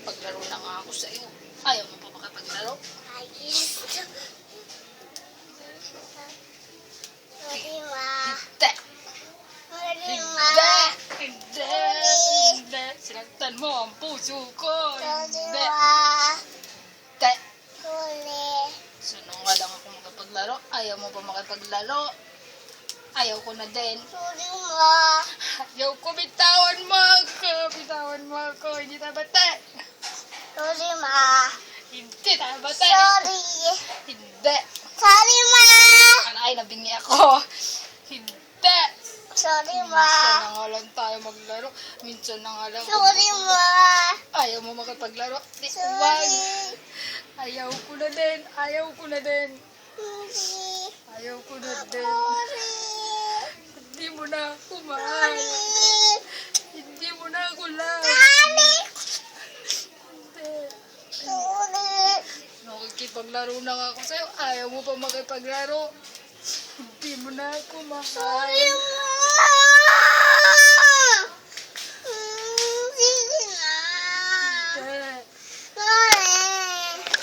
Nakikipaglaro na nga ako sa iyo. Ayaw mo pa makapaglaro? Ayos. Hindi! Hindi! Hindi! Hindi! Sinaktan mo ang puso ko! Hindi! Hindi! Lang ako makapaglaro. Ayaw mo pa makapaglaro? Ayaw ko na din. Sorry, ma. Ayaw ko, bitawan mo ako! Bitawan mo ako! Hindi tayo bate! Sorry, ma. Hindi tayo bate! Sorry. Hindi! Sorry, ma. Ay, nabingi ako! Hindi! Sorry, Minsan ma. na nga lang tayo maglaro. Minsan na nga lang. Sorry, ma. Ayaw mo makapaglaro. Di, wag. Sorry. Ayaw ko na din. Ayaw ko na din. Sorry. Ayaw ko na din. Sorry. Nakikipaglaro na nga ako sa'yo. Ayaw mo pa makipaglaro. Hindi mo na ako mahal. Sorry, ma!